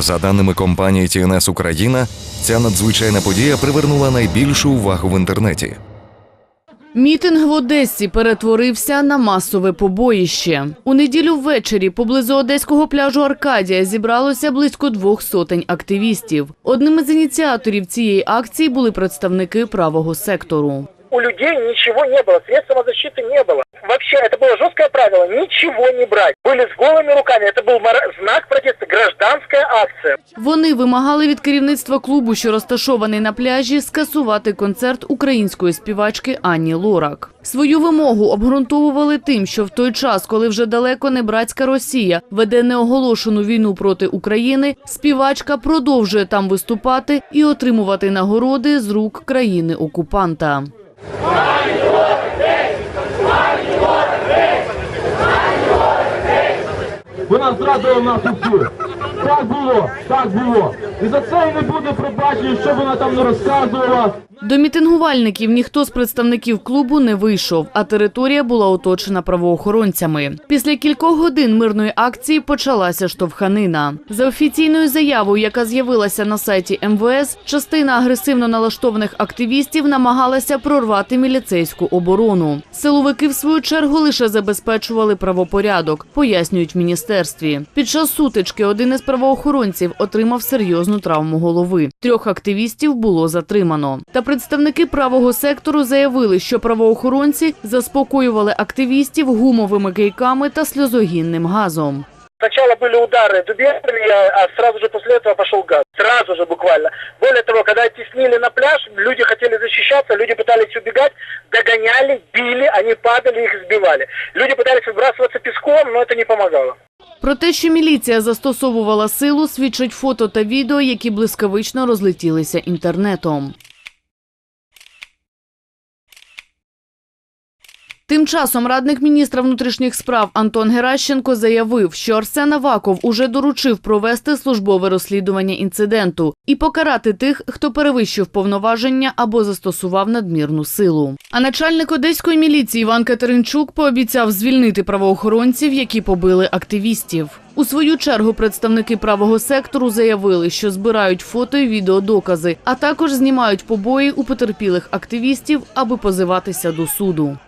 За даними компанії TNS Україна, ця надзвичайна подія привернула найбільшу увагу в інтернеті. Мітинг в Одесі перетворився на масове побоїще. У неділю ввечері поблизу одеського пляжу Аркадія зібралося близько двох сотень активістів. Одним із ініціаторів цієї акції були представники правого сектору у людей ничего не было, средств самозащиты не было. Вообще, это было жесткое правило, ничего не брать. Были с голыми руками, это был мора- знак протеста, гражданская акция. Вони вимагали від керівництва клубу, що розташований на пляжі, скасувати концерт української співачки Ані Лорак. Свою вимогу обґрунтовували тим, що в той час, коли вже далеко не братська Росія веде неоголошену війну проти України, співачка продовжує там виступати і отримувати нагороди з рук країни окупанта. Aye. Вона зрадила нас усіх. Так було, так було. І за це не буде пробачення, що вона там не розказувала. До мітингувальників ніхто з представників клубу не вийшов, а територія була оточена правоохоронцями. Після кількох годин мирної акції почалася штовханина. За офіційною заявою, яка з'явилася на сайті МВС, частина агресивно налаштованих активістів намагалася прорвати міліцейську оборону. Силовики, в свою чергу, лише забезпечували правопорядок, пояснюють в міністерстві. Під час сутички один із правоохоронців отримав серйозну травму голови. Трьох активістів було затримано. Та представники правого сектору заявили, що правоохоронці заспокоювали активістів гумовими кийками та сльозогінним газом. Сначала были удары дубинками, а а сразу же после этого пошел газ. Сразу же буквально. Более того, когда теснили на пляж, люди хотели защищаться, люди пытались убегать, догоняли, били, они падали, их сбивали. Люди пытались выбрасываться песком, но это не помогало. Про те, що міліція застосовувала силу, свідчить фото та відео, які блискавично розлетілися інтернетом. Тим часом радник міністра внутрішніх справ Антон Геращенко заявив, що Арсен Аваков уже доручив провести службове розслідування інциденту і покарати тих, хто перевищив повноваження або застосував надмірну силу. А начальник одеської міліції Іван Катеринчук пообіцяв звільнити правоохоронців, які побили активістів. У свою чергу представники правого сектору заявили, що збирають фото і відеодокази, а також знімають побої у потерпілих активістів, аби позиватися до суду.